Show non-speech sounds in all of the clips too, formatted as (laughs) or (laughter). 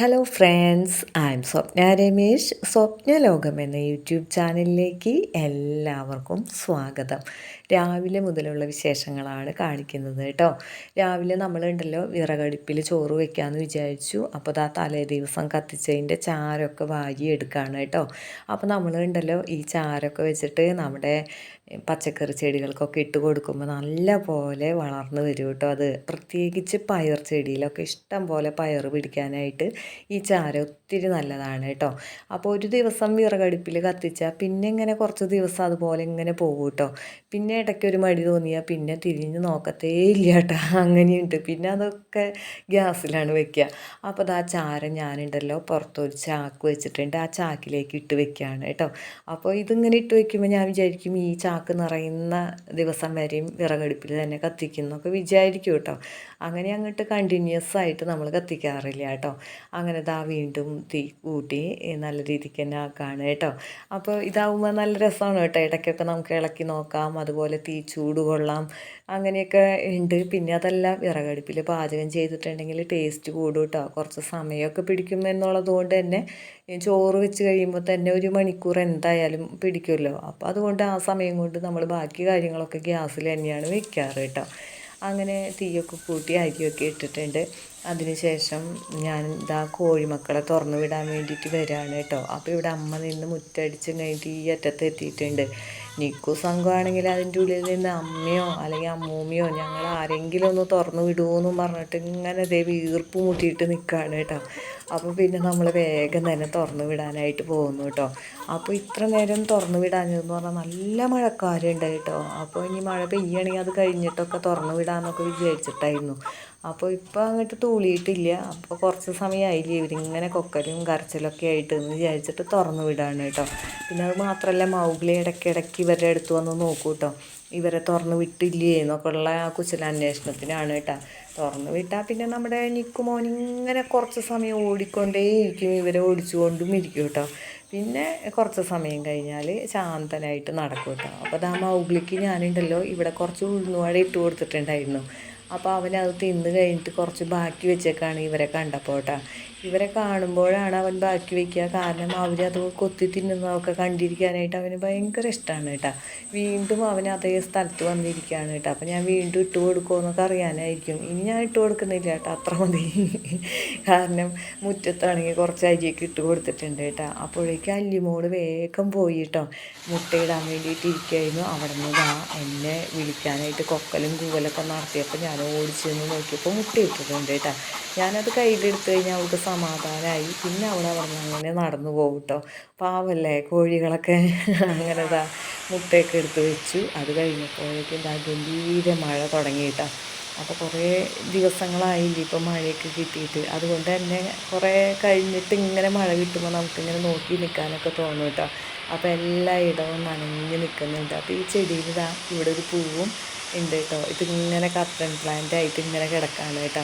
Hello friends I am Swapna Ramesh. Swapna Lokam എന്ന YouTube ചാനലിലേക്ക് എല്ലാവർക്കും സ്വാഗതം. രാവിലെ മുതലുള്ള വിശേഷങ്ങളാണ് കാണിക്കുന്നത് കേട്ടോ. രാവിലെ നമ്മളുണ്ടല്ലോ വിറകടുപ്പിൽ ചോറ് വെക്കാമെന്ന് വിചാരിച്ചു. അപ്പോൾ ആ തലേ ദിവസം കത്തിച്ചതിന്റെ ചാരമൊക്കെ വാരി എടുക്കുകയാണ് കേട്ടോ. അപ്പോൾ നമ്മളുണ്ടല്ലോ ഈ ചാരമൊക്കെ വെച്ചിട്ട് നമ്മുടെ പച്ചക്കറി ചെടികൾക്കൊക്കെ ഇട്ട് കൊടുക്കുമ്പോൾ നല്ല പോലെ വളർന്നു വരും കേട്ടോ. അത് പ്രത്യേകിച്ച് പയർ ചെടിയിലൊക്കെ ഇഷ്ടം പോലെ പയർ പിടിക്കാനായിട്ട് ഈ ചാരം ഒത്തിരി നല്ലതാണ് കേട്ടോ. അപ്പോൾ ഒരു ദിവസം വിറകടുപ്പിൽ കത്തിച്ചാൽ പിന്നെ ഇങ്ങനെ കുറച്ച് ദിവസം അതുപോലെ ഇങ്ങനെ പോകും കേട്ടോ. പിന്നെ ഇടയ്ക്ക് ഒരു മടി തോന്നിയാൽ പിന്നെ തിരിഞ്ഞ് നോക്കത്തേ ഇല്ല കേട്ടോ. അങ്ങനെയുണ്ട്. പിന്നെ അതൊക്കെ ഗ്യാസിലാണ് വെക്കുക അപ്പോൾ അത് ആ ചാരം ഞാനുണ്ടല്ലോ പുറത്തൊരു ചാക്ക് വെച്ചിട്ടുണ്ട്. ആ ചാക്കിലേക്ക് ഇട്ട് വെക്കുകയാണ് കേട്ടോ. അപ്പോൾ ഇതിങ്ങനെ ഇട്ട് വെക്കുമ്പോൾ ഞാൻ വിചാരിക്കും ഈ ചാക്ക് ചാക്ക് നിറയുന്ന ദിവസം വരെയും വിറകടുപ്പിൽ തന്നെ കത്തിക്കുന്നൊക്കെ വിചാരിക്കും കേട്ടോ. അങ്ങനെ അങ്ങോട്ട് കണ്ടിന്യൂസ് ആയിട്ട് നമ്മൾ കത്തിക്കാറില്ല കേട്ടോ. അങ്ങനെ ദാ വീണ്ടും തീ കൂട്ടി നല്ല രീതിക്ക് തന്നെ ആക്കാണ് കേട്ടോ. അപ്പോൾ ഇതാവുമ്പോൾ നല്ല രസമാണ് കേട്ടോ. ഇടയ്ക്കൊക്കെ നമുക്ക് ഇളക്കി നോക്കാം അതുപോലെ തീ ചൂട് കൊള്ളാം അങ്ങനെയൊക്കെ ഉണ്ട്. പിന്നെ അതല്ല വിറകടുപ്പിൽ പാചകം ചെയ്തിട്ടുണ്ടെങ്കിൽ ടേസ്റ്റ് കൂടും കേട്ടോ. കുറച്ച് സമയമൊക്കെ പിടിക്കും എന്നുള്ളത് കൊണ്ട് തന്നെ ചോറ് വെച്ച് കഴിയുമ്പോൾ തന്നെ ഒരു മണിക്കൂർ എന്തായാലും പിടിക്കുമല്ലോ. അപ്പോൾ അതുകൊണ്ട് ആ സമയം കൊണ്ട് നമ്മൾ ബാക്കി കാര്യങ്ങളൊക്കെ ഗ്യാസിൽ തന്നെയാണ് വെക്കാറ് കേട്ടോ. അങ്ങനെ തീയൊക്കെ കൂട്ടി അരിയൊക്കെ ഇട്ടിട്ടുണ്ട്. അതിനുശേഷം ഞാൻ ഇതാ കോഴിമക്കളെ തുറന്നു വിടാൻ വേണ്ടിയിട്ട് വരികയാണ് കേട്ടോ. അപ്പോൾ ഇവിടെ അമ്മ നിന്ന് മുറ്റടിച്ച് കഴിഞ്ഞിട്ട് ഈ അറ്റത്ത് എത്തിയിട്ടുണ്ട്. നിക്കു സംഘമാണെങ്കിൽ അതിന്റെ ഉള്ളിൽ നിന്ന് അമ്മയോ അല്ലെങ്കിൽ അമ്മൂമ്മയോ ഞങ്ങൾ ആരെങ്കിലും ഒന്ന് തുറന്നു വിടുമോയെന്നും പറഞ്ഞിട്ട് ഇങ്ങനെ ദേ വീർപ്പ് മുട്ടിയിട്ട് നിൽക്കുകയാണ് കേട്ടോ. അപ്പോൾ പിന്നെ നമ്മൾ വേഗം തന്നെ തുറന്നു വിടാനായിട്ട് പോകുന്നു കേട്ടോ. അപ്പോൾ ഇത്ര നേരം തുറന്നു വിടാഞ്ഞതെന്ന് പറഞ്ഞാൽ നല്ല മഴക്കാരുണ്ട് കേട്ടോ. അപ്പോൾ ഇനി മഴ പെയ്യണമെങ്കിൽ അത് കഴിഞ്ഞിട്ടൊക്കെ തുറന്നു വിടാമെന്നൊക്കെ വിചാരിച്ചിട്ടായിരുന്നു. അപ്പോൾ ഇപ്പോൾ അങ്ങോട്ട് തൂളിയിട്ടില്ല. അപ്പോൾ കുറച്ച് സമയമായില്ലേ ഇവരിങ്ങനെ കൊക്കലും കരച്ചിലൊക്കെ ആയിട്ട് എന്ന് വിചാരിച്ചിട്ട് തുറന്നു വിടാണ് കേട്ടോ. പിന്നെ അത് മാത്രമല്ല മൗഗ്ലി ഇടയ്ക്കിടയ്ക്ക് ഇവരുടെ അടുത്ത് വന്ന് നോക്കൂ കേട്ടോ. ഇവരെ തുറന്നു വിട്ടില്ലേ എന്നൊക്കെ ഉള്ള ആ കുശലാന്വേഷണത്തിനാണ് കേട്ടോ. തുറന്നു വിട്ടാൽ പിന്നെ നമ്മുടെ നിക്കുമോൻ ഇങ്ങനെ കുറച്ച് സമയം ഓടിക്കൊണ്ടേയിരിക്കും. ഇവരെ ഓടിച്ചുകൊണ്ടും ഇരിക്കും കേട്ടോ. പിന്നെ കുറച്ച് സമയം കഴിഞ്ഞാൽ ശാന്തനായിട്ട് നടക്കും കേട്ടോ. അപ്പോൾ ആ മൗഗ്ലിക്ക് ഞാനുണ്ടല്ലോ ഇവിടെ കുറച്ച് ഉഴുന്നുവട ഇട്ട് കൊടുത്തിട്ടുണ്ടായിരുന്നു. അപ്പോൾ അവനത് തിന്ന് കഴിഞ്ഞിട്ട് കുറച്ച് ബാക്കി വെച്ചേക്കാണ് ഇവരെ കണ്ടപ്പോൾ കേട്ടോ ഇവരെ കാണുമ്പോഴാണ് അവൻ ബാക്കി വയ്ക്കുക കാരണം അവർ അത് കൊത്തി തിന്നുന്നതൊക്കെ കണ്ടിരിക്കാനായിട്ട് അവന് ഭയങ്കര ഇഷ്ടമാണ് കേട്ടോ. വീണ്ടും അവൻ അതേ സ്ഥലത്ത് വന്നിരിക്കുകയാണ് കേട്ടോ. അപ്പം ഞാൻ വീണ്ടും ഇട്ട് കൊടുക്കുമെന്നൊക്കെ അറിയാനായിരിക്കും. ഇനി ഞാൻ ഇട്ട് കൊടുക്കുന്നില്ല കേട്ടോ. അത്ര മതി. കാരണം മുറ്റത്താണെങ്കിൽ കുറച്ച് അരിയൊക്കെ ഇട്ട് കൊടുത്തിട്ടുണ്ട് കേട്ടോ. അപ്പോഴേക്കും അല്ലിമോട് വേഗം പോയി കേട്ടോ. മുട്ടയിടാൻ വേണ്ടിയിട്ട് ഇരിക്കുകയായിരുന്നു. അവിടെ നിന്ന് എന്നെ വിളിക്കാനായിട്ട് കൊക്കലും കൂവലൊക്കെ നടത്തിയപ്പോൾ ഞാൻ ഓടിച്ചു നിന്ന് നോക്കിയപ്പോൾ മുട്ടയിട്ടിട്ടുണ്ട് കേട്ടോ. ഞാനത് കയ്യിലെടുത്ത് കഴിഞ്ഞാൽ അവൾക്ക് സമാധാനമായി പിന്നെ അവിടെ വന്ന് അങ്ങനെ നടന്നു പോകും കേട്ടോ പാവല്ലേ കോഴികളൊക്കെ? (laughs) അങ്ങനെ ഇതാ മുട്ടയൊക്കെ എടുത്ത് വെച്ചു. അത് കഴിഞ്ഞപ്പോഴേക്കും ഇതാ ഗംഭീര മഴ തുടങ്ങി കേട്ടോ അപ്പോൾ കുറേ ദിവസങ്ങളായില്ലേ ഇപ്പോൾ മഴയൊക്കെ കിട്ടിയിട്ട്. അതുകൊണ്ട് തന്നെ കുറേ കഴിഞ്ഞിട്ട് ഇങ്ങനെ മഴ കിട്ടുമ്പോൾ നമുക്കിങ്ങനെ നോക്കി നിൽക്കാനൊക്കെ തോന്നും കേട്ടോ അപ്പോൾ എല്ലായിടവും നനഞ്ഞ് നിൽക്കുന്നുണ്ട്. അപ്പോൾ ഈ ചെടിയിൽ ഇവിടെ ഒരു പൂവും ഉണ്ട് കേട്ടോ ഇതിങ്ങനെ കർട്ടൻ പ്ലാന്റ് ആയിട്ട് ഇങ്ങനെ കിടക്കാണ് കേട്ടോ.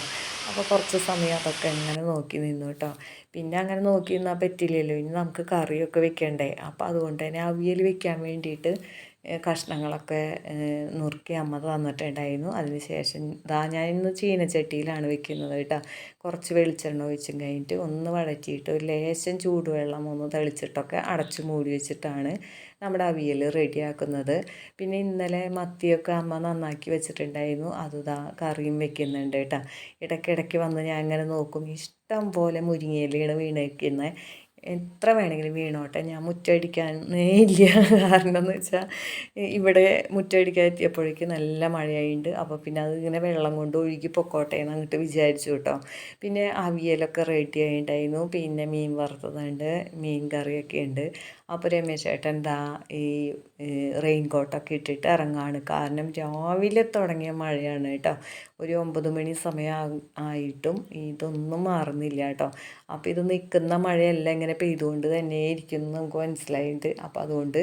അപ്പോൾ കുറച്ച് സമയം അതൊക്കെ ഇങ്ങനെ നോക്കി നിന്നു കേട്ടോ. പിന്നെ അങ്ങനെ നോക്കി നിന്നാൽ പറ്റില്ലല്ലോ. ഇനി നമുക്ക് കറിയൊക്കെ വെക്കണ്ടേ. അപ്പോൾ അതുകൊണ്ട് തന്നെ അവിയൽ വെക്കാൻ വേണ്ടിയിട്ട് കഷ്ണങ്ങളൊക്കെ നുറുക്കി അമ്മ തന്നിട്ടുണ്ടായിരുന്നു. അതിന് ശേഷം ഇതാ ഞാൻ ഇന്ന് ചീനച്ചട്ടിയിലാണ് വെക്കുന്നത് കേട്ടോ. കുറച്ച് വെളിച്ചെണ്ണ ഒഴിച്ചും കഴിഞ്ഞിട്ട് ഒന്ന് വഴറ്റിയിട്ട് ഒരു ലേശം ചൂടുവെള്ളം ഒന്ന് തെളിച്ചിട്ടൊക്കെ അടച്ചു മൂടി വെച്ചിട്ടാണ് നമ്മുടെ അവിയൽ റെഡിയാക്കുന്നത്. പിന്നെ ഇന്നലെ മത്തിയൊക്കെ അമ്മ നന്നാക്കി വെച്ചിട്ടുണ്ടായിരുന്നു. അതുതാ കറിയും വെക്കുന്നുണ്ട് കേട്ടോ. ഇടയ്ക്കിടയ്ക്ക് വന്ന് ഞാൻ ഇങ്ങനെ നോക്കും. ഇഷ്ടം പോലെ മുരിങ്ങയിലാണ് വീണ് വയ്ക്കുന്നത് എത്ര വേണമെങ്കിലും വീണോട്ടെ. ഞാൻ മുറ്റടിക്കാനേ ഇല്ല. കാരണം എന്ന് വെച്ചാൽ ഇവിടെ മുറ്റടിക്കാൻ എത്തിയപ്പോഴേക്ക് നല്ല മഴയായിട്ടുണ്ട് അപ്പോൾ പിന്നെ അത് ഇങ്ങനെ വെള്ളം കൊണ്ട് ഒഴുകി പൊക്കോട്ടെ എന്ന് അങ്ങോട്ട് വിചാരിച്ചു കേട്ടോ പിന്നെ അവിയലൊക്കെ റെഡി ആയിട്ടുണ്ടായിരുന്നു പിന്നെ മീൻ വറുത്തതുണ്ട് മീൻ കറിയൊക്കെ ഉണ്ട് അപ്പോൾ രമേശ് ചേട്ടൻ എന്താ ഈ റെയിൻ കോട്ടൊക്കെ ഇട്ടിട്ട് ഇറങ്ങാണ് കാരണം രാവിലെ തുടങ്ങിയ മഴയാണ് കേട്ടോ ഒരു ഒമ്പത് മണി സമയം ആയിട്ടും ഇതൊന്നും മാറുന്നില്ല കേട്ടോ അപ്പോൾ ഇത് നിൽക്കുന്ന മഴയല്ല ഇങ്ങനെ പെയ്തുകൊണ്ട് തന്നെ ഇരിക്കുന്നു നമുക്ക് മനസ്സിലായിട്ട്. അപ്പോൾ അതുകൊണ്ട്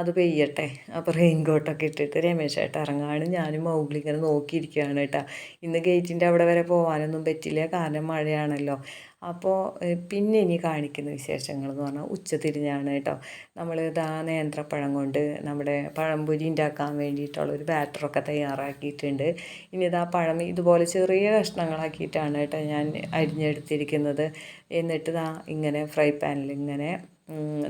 അത് പെയ്യട്ടെ. അപ്പോൾ റെയിൻ കോട്ടൊക്കെ ഇട്ടിട്ട് രമേശ് ഏട്ടാ ഇറങ്ങാണ്. ഞാനും മൗഗ്ലി ഇങ്ങനെ നോക്കിയിരിക്കുകയാണ് കേട്ടോ. ഇന്ന് ഗേറ്റിന്റെ അവിടെ വരെ പോകാനൊന്നും പറ്റില്ല. കാരണം മഴയാണല്ലോ. അപ്പോൾ പിന്നെ ഇനി കാണിക്കുന്ന വിശേഷങ്ങൾ എന്ന് പറഞ്ഞാൽ ഉച്ചതിരിഞ്ഞാണ് കേട്ടോ നമ്മൾ ഇതാ നേന്ത്രപ്പഴം കൊണ്ട് നമ്മുടെ പഴംപൊരി ഉണ്ടാക്കാൻ വേണ്ടിയിട്ടുള്ള ഒരു ബാറ്ററൊക്കെ തയ്യാറാക്കിയിട്ടുണ്ട്. ഇനി ഇതാ പഴം ഇതുപോലെ ചെറിയ കഷ്ണങ്ങളാക്കിയിട്ടാണ് കേട്ടോ ഞാൻ അരിഞ്ഞെടുത്തിരിക്കുന്നത്. എന്നിട്ട് ഇതാ ഇങ്ങനെ ഫ്രൈ പാനിൽ ഇങ്ങനെ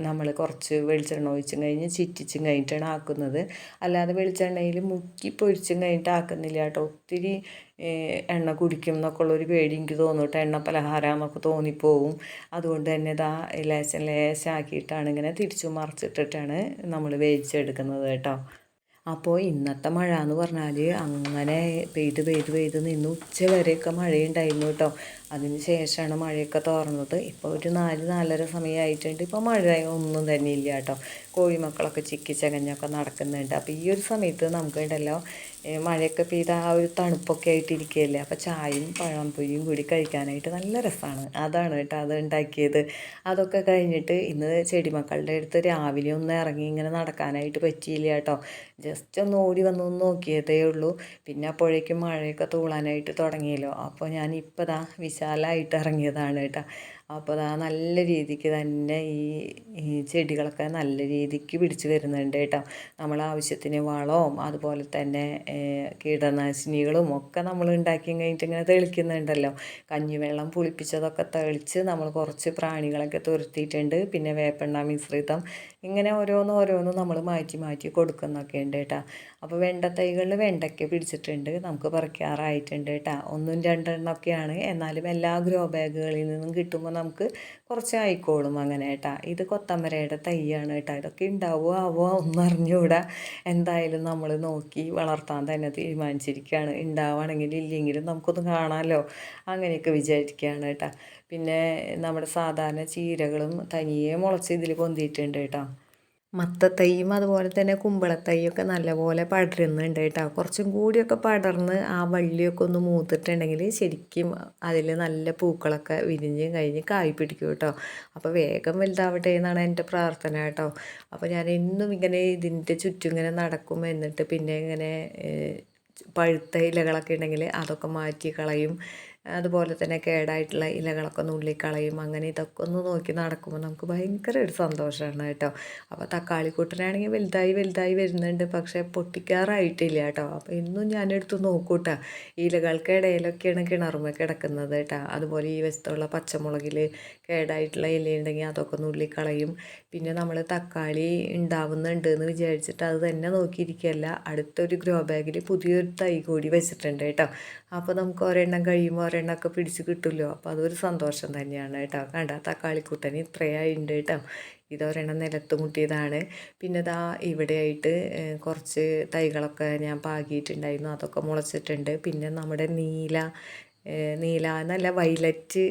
നമ്മൾ കുറച്ച് വെളിച്ചെണ്ണ ഒഴിച്ചും കഴിഞ്ഞ് ചിറ്റിച്ചും കഴിഞ്ഞിട്ടാണ് ആക്കുന്നത്. അല്ലാതെ വെളിച്ചെണ്ണയിൽ മുക്കി പൊരിച്ചും കഴിഞ്ഞിട്ട് ആക്കുന്നില്ല കേട്ടോ ഒത്തിരി എണ്ണ കുടിക്കും എന്നൊക്കെ ഉള്ളൊരു പേടി എനിക്ക് തോന്നിട്ട് എണ്ണ പലഹാരം എന്നൊക്കെ തോന്നിപ്പോവും. അതുകൊണ്ട് തന്നെ ഇതാ ലേശം ലേശാക്കിയിട്ടാണ് ഇങ്ങനെ തിരിച്ചു മറിച്ചിട്ടിട്ടാണ് നമ്മൾ വേവിച്ചെടുക്കുന്നത് കേട്ടോ. അപ്പോൾ ഇന്നത്തെ മഴ എന്ന് പറഞ്ഞാൽ അങ്ങനെ പെയ്ത് പെയ്ത് പെയ്ത് നിന്ന് ഉച്ച വരെയൊക്കെ മഴയുണ്ടായിരുന്നു കേട്ടോ. അതിന് ശേഷമാണ് മഴയൊക്കെ തോർന്നത്. ഇപ്പോൾ ഒരു നാല് നാലര സമയമായിട്ടുണ്ട് ഇപ്പോൾ മഴ ഒന്നും തന്നെ ഇല്ല കേട്ടോ. കോഴിമക്കളൊക്കെ ചിക്കി ചകഞ്ഞൊക്കെ നടക്കുന്നുണ്ട്. അപ്പോൾ ഈ ഒരു സമയത്ത് നമുക്ക് ഉണ്ടല്ലോ മഴയൊക്കെ പെയ്ത ആ ഒരു തണുപ്പൊക്കെ ആയിട്ടിരിക്കുകയല്ലേ? അപ്പോൾ ചായയും പഴംപൊരിയും കൂടി കഴിക്കാനായിട്ട് നല്ല രസമാണ്. അതാണ് കേട്ടോ അത് ഉണ്ടാക്കിയത്. അതൊക്കെ കഴിഞ്ഞിട്ട് ഇന്ന് ചെടിമക്കളുടെ അടുത്ത് രാവിലെ ഒന്ന് ഇറങ്ങി ഇങ്ങനെ നടക്കാനായിട്ട് പറ്റിയില്ല കേട്ടോ. ജസ്റ്റ് ഒന്ന് ഓടി വന്നു നോക്കിയതേ ഉള്ളൂ. പിന്നെ അപ്പോഴേക്കും മഴയൊക്കെ തൂളാനായിട്ട് തുടങ്ങിയല്ലോ. അപ്പോൾ ഞാൻ ഇപ്പോൾ ദാ വിശാലമായിട്ട് ഇറങ്ങിയതാണ് കേട്ടോ. അപ്പോൾ അതാ നല്ല രീതിക്ക് തന്നെ ഈ ഈ ചെടികളൊക്കെ നല്ല രീതിക്ക് പിടിച്ച് വരുന്നുണ്ട് കേട്ടോ. നമ്മൾ ആവശ്യത്തിന് വളവും അതുപോലെ തന്നെ കീടനാശിനികളും ഒക്കെ നമ്മൾ ഉണ്ടാക്കി കഴിഞ്ഞിട്ട് ഇങ്ങനെ തെളിക്കുന്നുണ്ടല്ലോ. കഞ്ഞിവെള്ളം പുളിപ്പിച്ചതൊക്കെ തെളിച്ച് നമ്മൾ കുറച്ച് പ്രാണികളൊക്കെ തുരുത്തിയിട്ടുണ്ട്. പിന്നെ വേപ്പെണ്ണ മിശ്രിതം ഇങ്ങനെ ഓരോന്ന് ഓരോന്ന് നമ്മൾ മാറ്റി മാറ്റി കൊടുക്കുന്നൊക്കെ ഉണ്ട് കേട്ടോ. അപ്പോൾ വെണ്ട തൈകളിൽ വെണ്ടയ്ക്ക പിടിച്ചിട്ടുണ്ട്. നമുക്ക് പറിക്കാറായിട്ടുണ്ട് കേട്ടോ. ഒന്നും രണ്ടെണ്ണമൊക്കെയാണ്. എന്നാലും എല്ലാ ഗ്രോ ബാഗുകളിൽ നിന്നും കിട്ടുമ്പോൾ നമുക്ക് കുറച്ച് ആയിക്കോളും അങ്ങനെ കേട്ടാ. ഇത് കൊത്തമരയുടെ തൈയാണ് കേട്ടോ. ഇതൊക്കെ ഉണ്ടാവുമോ ആവോ ഒന്നും അറിഞ്ഞുകൂടാ എന്തായാലും നമ്മൾ നോക്കി വളർത്താൻ തന്നെ തീരുമാനിച്ചിരിക്കുകയാണ്. ഉണ്ടാവുകയാണെങ്കിൽ ഇല്ലെങ്കിലും നമുക്കൊന്ന് കാണാമല്ലോ അങ്ങനെയൊക്കെ വിചാരിക്കുകയാണ് കേട്ടോ. പിന്നെ നമ്മുടെ സാധാരണ ചീരകളും തനിയെ മുളച്ച് ഇതിൽ പൊന്തിയിട്ടുണ്ട് കേട്ടോ. മത്തത്തൈയും അതുപോലെ തന്നെ കുമ്പളത്തൈയൊക്കെ നല്ലപോലെ പടരുന്നുണ്ട് കേട്ടോ. കുറച്ചും കൂടിയൊക്കെ പടർന്ന് ആ വള്ളിയൊക്കെ ഒന്ന് മൂത്തിട്ടുണ്ടെങ്കിൽ ശരിക്കും അതിൽ നല്ല പൂക്കളൊക്കെ വിരിഞ്ഞ് കഴിഞ്ഞ് കായ് പിടിക്കും കേട്ടോ. അപ്പോൾ വേഗം വലുതാവട്ടെ എന്നാണ് എന്റെ പ്രാർത്ഥന കേട്ടോ. അപ്പോൾ ഞാൻ എന്നും ഇങ്ങനെ ഇതിന്റെ ചുറ്റും ഇങ്ങനെ നടക്കും എന്നിട്ട് പിന്നെ ഇങ്ങനെ പഴുത്ത ഇലകളൊക്കെ ഉണ്ടെങ്കിൽ അതൊക്കെ മാറ്റി കളയും. അതുപോലെ തന്നെ കേടായിട്ടുള്ള ഇലകളൊക്കെ നുള്ളിക്കളയും അങ്ങനെ ഇതൊക്കെ ഒന്ന് നോക്കി നടക്കുമ്പോൾ നമുക്ക് ഭയങ്കര ഒരു സന്തോഷമാണ് കേട്ടോ. അപ്പോൾ തക്കാളി കൂട്ടനാണെങ്കിൽ വലുതായി വലുതായി വരുന്നുണ്ട് പക്ഷേ പൊട്ടിക്കാറായിട്ടില്ല കേട്ടോ. അപ്പോൾ ഇന്നും ഞാനെടുത്ത് നോക്കൂട്ടാ ഇലകൾക്കിടയിലൊക്കെയാണ് കിണറുമ കിടക്കുന്നത് കേട്ടോ. അതുപോലെ ഈ വശത്തുള്ള പച്ചമുളകിൽ കേടായിട്ടുള്ള ഇലയുണ്ടെങ്കിൽ അതൊക്കെ നുള്ളിക്കളയും പിന്നെ നമ്മൾ തക്കാളി ഉണ്ടാവുന്നുണ്ട് എന്ന് വിചാരിച്ചിട്ട് അത് തന്നെ നോക്കിയിരിക്കുകയല്ല. അടുത്തൊരു ഗ്രോ ബാഗിൽ പുതിയൊരു തൈ കൂടി വെച്ചിട്ടുണ്ട് കേട്ടോ. അപ്പോൾ നമുക്ക് ഒരെണ്ണം കഴിയുമ്പോൾ ഒരെണ്ണമൊക്കെ പിടിച്ച് കിട്ടുമല്ലോ അപ്പോൾ അതൊരു സന്തോഷം തന്നെയാണ് കേട്ടോ. കണ്ട? തക്കാളിക്കുട്ടൻ ഇത്രയായിട്ടുണ്ട് കേട്ടോ. ഇതൊരെണ്ണം നിലത്ത് മുട്ടിയതാണ്. പിന്നെ ഇതാ ഇവിടെയായിട്ട് കുറച്ച് തൈകളൊക്കെ ഞാൻ പാകിയിട്ടുണ്ടായിരുന്നു. അതൊക്കെ മുളച്ചിട്ടുണ്ട്. പിന്നെ നമ്മുടെ നീല നീല നല്ല വൈലറ്റ്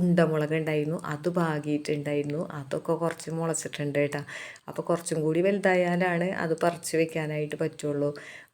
ഉണ്ടമുളക് ഉണ്ടായിരുന്നു. അത് പാകിയിട്ടുണ്ടായിരുന്നു. അതൊക്കെ കുറച്ച് മുളച്ചിട്ടുണ്ട് കേട്ടോ. അപ്പോൾ കുറച്ചും കൂടി വലുതായാലാണ് അത് പറിച്ച് വെക്കാനായിട്ട് പറ്റുള്ളൂ.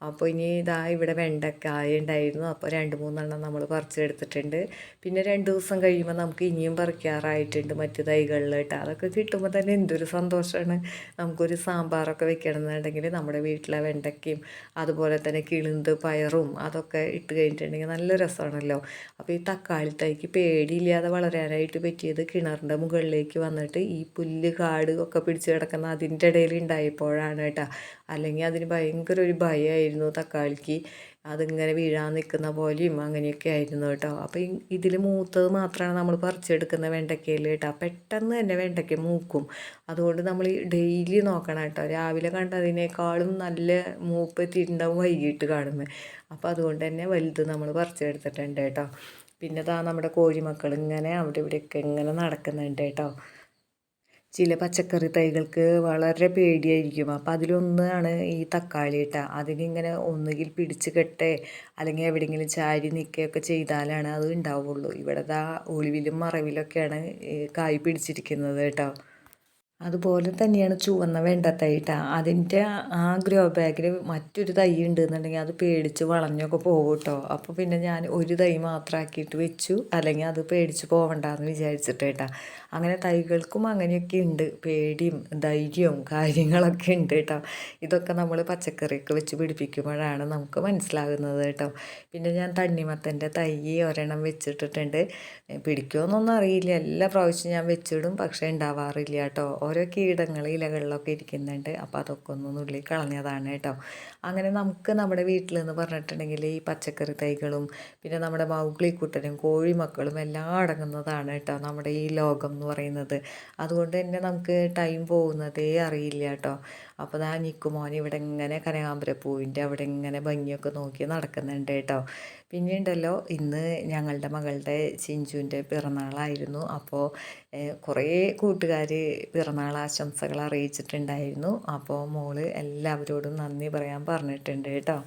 അപ്പോൾ ഇനി ഇതാ ഇവിടെ വെണ്ടക്കായ ഉണ്ടായിരുന്നു. അപ്പോൾ രണ്ട് മൂന്നെണ്ണം നമ്മൾ പറിച്ചെടുത്തിട്ടുണ്ട്. പിന്നെ രണ്ട് ദിവസം കഴിയുമ്പോൾ നമുക്ക് ഇനിയും പറിക്കാറായിട്ടുണ്ട് മറ്റു തൈകളിൽ കേട്ടോ അതൊക്കെ കിട്ടുമ്പോൾ തന്നെ എന്തൊരു സന്തോഷമാണ്. നമുക്കൊരു സാമ്പാറൊക്കെ വെക്കണമെന്നുണ്ടെങ്കിൽ നമ്മുടെ വീട്ടിലെ വെണ്ടയ്ക്കയും അതുപോലെ തന്നെ കിളിന്ത് പയറും അതൊക്കെ ഇട്ട് കഴിഞ്ഞിട്ടുണ്ടെങ്കിൽ നല്ല രസമാണല്ലോ. അപ്പോൾ ഈ തക്കാളി തൈക്ക് പേടിയില്ലാതെ വളരാനായിട്ട് പറ്റിയത് കിണറിന്റെ മുകളിലേക്ക് വന്നിട്ട് ഈ പുല്ല് കാട് ഒക്കെ പിടിച്ച് കിടക്കുന്ന അതിന്റെ ഇടയിൽ ഉണ്ടായപ്പോഴാണ് കേട്ടോ. അല്ലെങ്കിൽ അതിന് ഭയങ്കര ഒരു ഭയമായിരുന്നു തക്കാളിക്ക്. അതിങ്ങനെ വീഴാൻ നിൽക്കുന്ന പോലെയും അങ്ങനെയൊക്കെ ആയിരുന്നു കേട്ടോ. അപ്പോൾ ഇതിൽ മൂത്തത് മാത്രമാണ് നമ്മൾ പറിച്ചെടുക്കുന്ന വെണ്ടയ്ക്കയിൽ കേട്ടോ. പെട്ടെന്ന് തന്നെ വെണ്ടയ്ക്ക മൂക്കും. അതുകൊണ്ട് നമ്മൾ ഡെയിലി നോക്കണം കേട്ടോ. രാവിലെ കണ്ടതിനേക്കാളും നല്ല മൂപ്പ് എത്തിയിട്ടുണ്ടാവും വൈകിട്ട് കാണുമ്പോൾ അപ്പോൾ അതുകൊണ്ട് തന്നെ വലുത് നമ്മൾ പറിച്ചെടുത്തിട്ടുണ്ട് കേട്ടോ. പിന്നെ താ നമ്മുടെ കോഴിമക്കൾ ഇങ്ങനെ അവിടെ ഇവിടെയൊക്കെ ഇങ്ങനെ നടക്കുന്നുണ്ട് കേട്ടോ. ചില പച്ചക്കറി തൈകൾക്ക് വളരെ പേടിയായിരിക്കും. അപ്പോൾ അതിലൊന്നാണ് ഈ തക്കാളി ഇട്ട. അതിനിങ്ങനെ ഒന്നുകിൽ പിടിച്ച് കെട്ടേ അല്ലെങ്കിൽ എവിടെയെങ്കിലും ചാരി നിൽക്കുകയൊക്കെ ചെയ്താലാണ് അത് ഉണ്ടാവുള്ളൂ. ഇവിടെ ദാ ഒളിവിലും മറവിലൊക്കെയാണ് കായ് പിടിച്ചിരിക്കുന്നത് കേട്ടോ. അതുപോലെ തന്നെയാണ് ചുവന്ന വെണ്ടത്തൈട്ട. അതിന്റെ ആ ഗ്രോ ബാഗിൽ മറ്റൊരു തൈ ഉണ്ട് എന്നുണ്ടെങ്കിൽ അത് പേടിച്ച് വളഞ്ഞൊക്കെ പോകും കേട്ടോ അപ്പോൾ പിന്നെ ഞാൻ ഒരു തൈ മാത്രമാക്കിയിട്ട് വെച്ചു. അല്ലെങ്കിൽ അത് പേടിച്ച് പോകണ്ടെന്ന് വിചാരിച്ചിട്ട് കേട്ടാ. അങ്ങനെ തൈകൾക്കും അങ്ങനെയൊക്കെ ഉണ്ട്. പേടിയും ധൈര്യവും കാര്യങ്ങളൊക്കെ ഉണ്ട് കേട്ടോ. ഇതൊക്കെ നമ്മൾ പച്ചക്കറിയൊക്കെ വെച്ച് പിടിപ്പിക്കുമ്പോഴാണ് നമുക്ക് മനസ്സിലാകുന്നത് കേട്ടോ. പിന്നെ ഞാൻ തണ്ണിമത്തന്റെ തൈ ഒരെണ്ണം വെച്ചിട്ടിട്ടുണ്ട്. പിടിക്കുമെന്നൊന്നും അറിയില്ല. എല്ലാ പ്രാവശ്യം ഞാൻ വെച്ചിടും. പക്ഷേ ഉണ്ടാവാറില്ല കേട്ടോ. ഓരോ കീടങ്ങൾ ഇലകളിലൊക്കെ ഇരിക്കുന്നുണ്ട്. അപ്പോൾ അതൊക്കെ ഒന്ന് നുള്ളി കളഞ്ഞതാണ് കേട്ടോ. അങ്ങനെ നമുക്ക് നമ്മുടെ വീട്ടിൽ എന്ന് പറഞ്ഞിട്ടുണ്ടെങ്കിൽ ഈ പച്ചക്കറി തൈകളും പിന്നെ നമ്മുടെ മൗഗ്ലിക്കുട്ടനും കോഴിമക്കളും എല്ലാം അടങ്ങുന്നതാണ് കേട്ടോ നമ്മുടെ ഈ ലോകം എന്ന് പറയുന്നത്. അതുകൊണ്ട് തന്നെ നമുക്ക് ടൈം പോകുന്നതേ അറിയില്ല കേട്ടോ. അപ്പോൾ ഞാൻ നിൽക്കുമോൻ ഇവിടെ ഇങ്ങനെ കനകാമ്പരപ്പൂവിന്റെ അവിടെ ഇങ്ങനെ ഭംഗിയൊക്കെ നോക്കി നടക്കുന്നുണ്ട് കേട്ടോ. പിന്നെ ഉണ്ടല്ലോ ഇന്ന് ഞങ്ങളുടെ മകളുടെ ചിഞ്ചുവിന്റെ പിറന്നാളായിരുന്നു. അപ്പോൾ കുറേ കൂട്ടുകാർ പിറന്നാൾ ആശംസകൾ അറിയിച്ചിട്ടുണ്ടായിരുന്നു. അപ്പോൾ മോൾ എല്ലാവരോടും നന്ദി പറയാൻ പറഞ്ഞിട്ടുണ്ട് കേട്ടോ.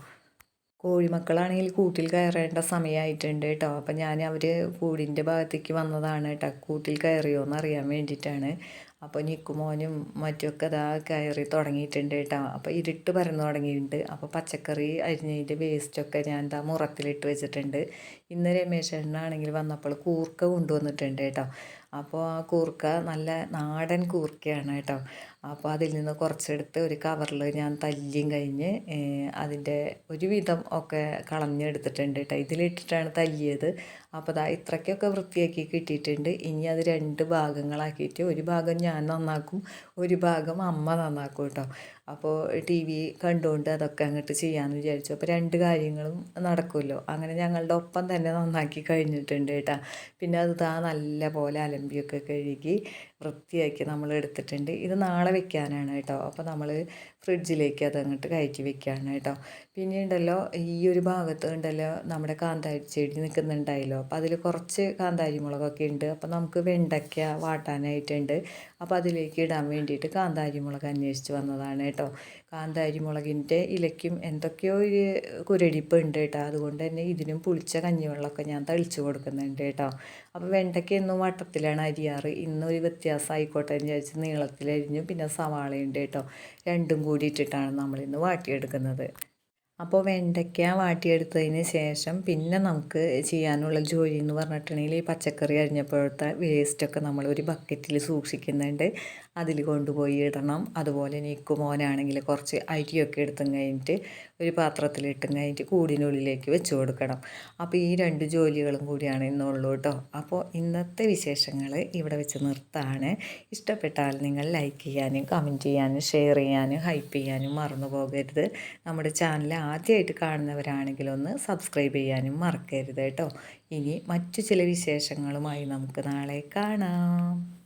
കോഴിമക്കളാണെങ്കിൽ കൂട്ടിൽ കയറേണ്ട സമയമായിട്ടുണ്ട് കേട്ടോ. അപ്പം ഞാൻ അവർ കൂടിന്റെ ഭാഗത്തേക്ക് വന്നതാണ് കേട്ടോ. കൂട്ടിൽ കയറിയോ എന്ന് അറിയാൻ വേണ്ടിയിട്ടാണ്. അപ്പോൾ നിക്കുമോനും മറ്റുമൊക്കെ ഇതാ കയറി തുടങ്ങിയിട്ടുണ്ട് കേട്ടോ. അപ്പോൾ ഇരുട്ട് പരന്നു തുടങ്ങിയിട്ടുണ്ട്. അപ്പോൾ പച്ചക്കറി അരിഞ്ഞതിന്റെ വേസ്റ്റൊക്കെ ഞാൻ എന്താ മുറത്തിലിട്ട് വെച്ചിട്ടുണ്ട്. ഇന്ന് രമേശേട്ടനാണെങ്കിൽ വന്നപ്പോൾ കൂർക്ക കൊണ്ടുവന്നിട്ടുണ്ട് കേട്ടോ. അപ്പോൾ ആ കൂർക്ക നല്ല നാടൻ കൂർക്കയാണ് കേട്ടോ. അപ്പോൾ അതിൽ നിന്ന് കുറച്ചെടുത്ത് ഒരു കവറിൽ ഞാൻ തല്ലിയും കഴിഞ്ഞ് അതിന്റെ ഒരുവിധം ഒക്കെ കളഞ്ഞെടുത്തിട്ടുണ്ട് കേട്ടോ. ഇതിലിട്ടിട്ടാണ് തല്ലിയത്. അപ്പോൾ അതാ ഇത്രയ്ക്കൊക്കെ വൃത്തിയാക്കി കിട്ടിയിട്ടുണ്ട്. ഇനി അത് രണ്ട് ഭാഗങ്ങളാക്കിയിട്ട് ഒരു ഭാഗം ഞാൻ നന്നാക്കും ഒരു ഭാഗം അമ്മ നന്നാക്കും കേട്ടോ. അപ്പോൾ ടി വി കണ്ടുകൊണ്ട് അതൊക്കെ അങ്ങോട്ട് ചെയ്യാമെന്ന് വിചാരിച്ചു. അപ്പോൾ രണ്ട് കാര്യങ്ങളും നടക്കുമല്ലോ. അങ്ങനെ ഞങ്ങളുടെ ഒപ്പം തന്നെ നന്നാക്കി കഴിഞ്ഞിട്ടുണ്ട് കേട്ടോ. പിന്നെ അത് താ നല്ല പോലെ അലമ്പിയൊക്കെ കഴുകി വൃത്തിയാക്കി നമ്മൾ എടുത്തിട്ടുണ്ട്. ഇത് നാളെ വെക്കാനാണ് കേട്ടോ. അപ്പോൾ നമ്മൾ ഫ്രിഡ്ജിലേക്ക് അത് അങ്ങോട്ട് കയറ്റി വെക്കുകയാണ് കേട്ടോ. പിന്നെ ഉണ്ടല്ലോ ഈ ഒരു ഭാഗത്ത് ഉണ്ടല്ലോ നമ്മുടെ കാന്താരി ചെടി നിൽക്കുന്നുണ്ടായല്ലോ. അപ്പോൾ അതിൽ കുറച്ച് കാന്താരി മുളകൊക്കെ ഉണ്ട്. അപ്പോൾ നമുക്ക് വെണ്ടയ്ക്ക വാട്ടാനായിട്ടുണ്ട്. അപ്പോൾ അതിലേക്ക് ഇടാൻ വേണ്ടിയിട്ട് കാന്താരി മുളക് അന്വേഷിച്ച് വന്നതാണ് കേട്ടോ. കാന്താരി മുളകിന്റെ ഇലയ്ക്കും എന്തൊക്കെയോ ഒരു കുരടിപ്പ് ഉണ്ട് കേട്ടോ. അതുകൊണ്ട് തന്നെ ഇതിനും പുളിച്ച കഞ്ഞിവെള്ളമൊക്കെ ഞാൻ തളിച്ച് കൊടുക്കുന്നുണ്ട് കേട്ടോ. അപ്പോൾ വെണ്ടയ്ക്ക എന്നും വട്ടത്തിലാണ് അരിയാറ്. ഇന്നൊരു വ്യത്യാസം ആയിക്കോട്ടെ എന്ന് വിചാരിച്ച് നീളത്തിലരിഞ്ഞു പിന്നെ സവാളയുണ്ട് കേട്ടോ. രണ്ടും കൂടി ഇട്ടിട്ടാണ് നമ്മളിന്ന് വാട്ടിയെടുക്കുന്നത്. അപ്പോൾ വെണ്ടയ്ക്ക വാട്ടിയെടുത്തതിന് ശേഷം പിന്നെ നമുക്ക് ചെയ്യാനുള്ള ജോലി എന്ന് പറഞ്ഞിട്ടുണ്ടെങ്കിൽ ഈ പച്ചക്കറി അരിഞ്ഞപ്പോഴത്തെ വേസ്റ്റൊക്കെ നമ്മൾ ഒരു ബക്കറ്റിൽ സൂക്ഷിക്കുന്നുണ്ട്. അതിൽ കൊണ്ടുപോയി ഇടണം. അതുപോലെ നിക്കുമോനാണെങ്കിൽ കുറച്ച് അരിയൊക്കെ എടുത്തും കഴിഞ്ഞിട്ട് ഒരു പാത്രത്തിലിട്ടും കഴിഞ്ഞിട്ട് കൂടിനുള്ളിലേക്ക് വെച്ച് കൊടുക്കണം. അപ്പോൾ ഈ രണ്ട് ജോലികളും കൂടിയാണ് ഇന്നുള്ളൂ കേട്ടോ. അപ്പോൾ ഇന്നത്തെ വിശേഷങ്ങൾ ഇവിടെ വെച്ച് നിർത്താണ്. ഇഷ്ടപ്പെട്ടാൽ നിങ്ങൾ ലൈക്ക് ചെയ്യാനും കമന്റ് ചെയ്യാനും ഷെയർ ചെയ്യാനും ഹൈപ്പ് ചെയ്യാനും മറന്നു പോകരുത്. നമ്മുടെ ചാനൽ ആദ്യമായിട്ട് കാണുന്നവരാണെങ്കിൽ ഒന്ന് സബ്സ്ക്രൈബ് ചെയ്യാനും മറക്കരുത് കേട്ടോ. ഇനി മറ്റു ചില വിശേഷങ്ങളുമായി നമുക്ക് നാളെ കാണാം.